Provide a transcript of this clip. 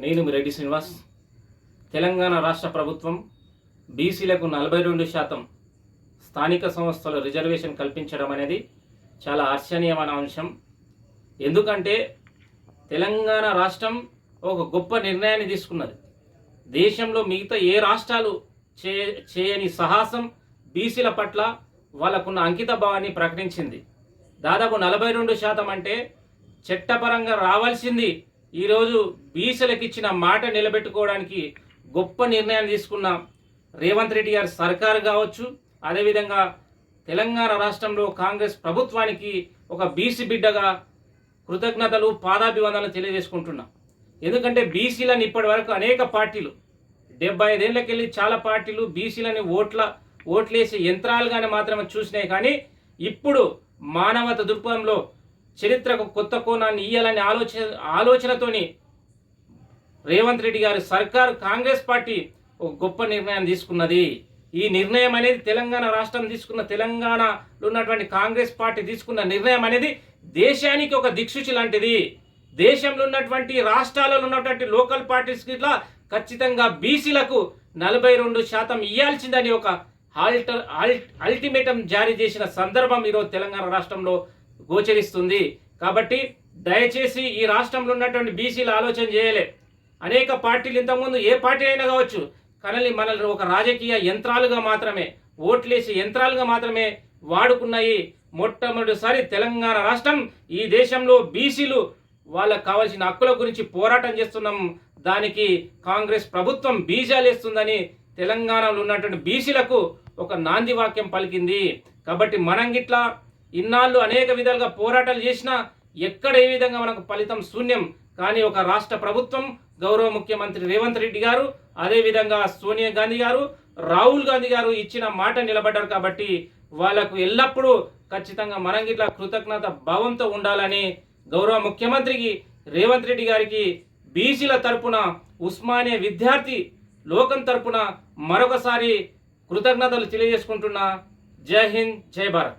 నేను మీ రెడ్డి శ్రీనివాస్. తెలంగాణ రాష్ట్ర ప్రభుత్వం బీసీలకు నలభై రెండు శాతం స్థానిక సంస్థలు రిజర్వేషన్ కల్పించడం అనేది చాలా ఆశ్చర్యమైన అంశం. ఎందుకంటే తెలంగాణ రాష్ట్రం ఒక గొప్ప నిర్ణయాన్ని తీసుకున్నది. దేశంలో మిగతా ఏ రాష్ట్రాలు చే చేయని సాహసం బీసీల పట్ల వాళ్ళకున్న అంకిత భావాన్ని ప్రకటించింది. దాదాపు నలభై రెండు శాతం అంటే చట్టపరంగా రావాల్సింది ఈరోజు బీసీలకు ఇచ్చిన మాట నిలబెట్టుకోవడానికి గొప్ప నిర్ణయాలు తీసుకున్న రేవంత్ రెడ్డి గారి సర్కారు కావచ్చు అదేవిధంగా తెలంగాణ రాష్ట్రంలో కాంగ్రెస్ ప్రభుత్వానికి ఒక బీసీ బిడ్డగా కృతజ్ఞతలు పాదాభివందనలు తెలియజేసుకుంటున్నా. ఎందుకంటే బీసీలను ఇప్పటి వరకు అనేక పార్టీలు డెబ్బై ఐదేళ్ళకెళ్ళి చాలా పార్టీలు బీసీలని ఓట్ల ఓట్లేసే యంత్రాలుగానే మాత్రమే చూసినాయి. కానీ ఇప్పుడు మానవత దృక్పథంలో చరిత్రకు కొత్త కోణాన్ని ఇయ్యాలని ఆలోచన ఆలోచనతోని రేవంత్ రెడ్డి గారి సర్కారు కాంగ్రెస్ పార్టీ ఒక గొప్ప నిర్ణయం తీసుకున్నది. ఈ నిర్ణయం అనేది తెలంగాణ రాష్ట్రం తీసుకున్న తెలంగాణలో ఉన్నటువంటి కాంగ్రెస్ పార్టీ తీసుకున్న నిర్ణయం అనేది దేశానికి ఒక దిక్సూచి లాంటిది. దేశంలో ఉన్నటువంటి రాష్ట్రాలలో ఉన్నటువంటి లోకల్ పార్టీస్ ఇట్లా ఖచ్చితంగా బీసీలకు నలభై రెండు శాతం ఇవ్వాల్సిందని ఒక ఆల్టర్ అల్టిమేటం జారీ చేసిన సందర్భం ఈరోజు తెలంగాణ రాష్ట్రంలో గోచరిస్తుంది. కాబట్టి దయచేసి ఈ రాష్ట్రంలో ఉన్నటువంటి బీసీలు ఆలోచన చేయలే. అనేక పార్టీలు ఇంతకుముందు ఏ పార్టీ అయినా కావచ్చు కానీ మనల్ని ఒక రాజకీయ యంత్రాలుగా మాత్రమే ఓట్లేసి యంత్రాలుగా మాత్రమే వాడుకున్నాయి. మొట్టమొదటిసారి తెలంగాణ రాష్ట్రం ఈ దేశంలో బీసీలు వాళ్ళకు కావాల్సిన హక్కుల గురించి పోరాటం చేస్తున్నాం. దానికి కాంగ్రెస్ ప్రభుత్వం బీజాలేస్తుందని తెలంగాణలో ఉన్నటువంటి బీసీలకు ఒక నాంది వాక్యం పలికింది. కాబట్టి మనం గిట్లా ఇన్నాళ్ళు అనేక విధాలుగా పోరాటాలు చేసినా ఎక్కడ ఏ విధంగా మనకు ఫలితం శూన్యం? కానీ ఒక రాష్ట్ర ప్రభుత్వం గౌరవ ముఖ్యమంత్రి రేవంత్ రెడ్డి గారు అదేవిధంగా సోనియా గాంధీ గారు రాహుల్ గాంధీ గారు ఇచ్చిన మాట నిలబడ్డారు కాబట్టి వాళ్ళకు ఎల్లప్పుడూ ఖచ్చితంగా మనం గిట్లా కృతజ్ఞత భావంతో ఉండాలని గౌరవ ముఖ్యమంత్రికి రేవంత్ రెడ్డి గారికి బీసీల తరపున ఉస్మానియా విద్యార్థి లోకం తరపున మరొకసారి కృతజ్ఞతలు తెలియజేసుకుంటున్నా. జై హింద్ జై భారత్.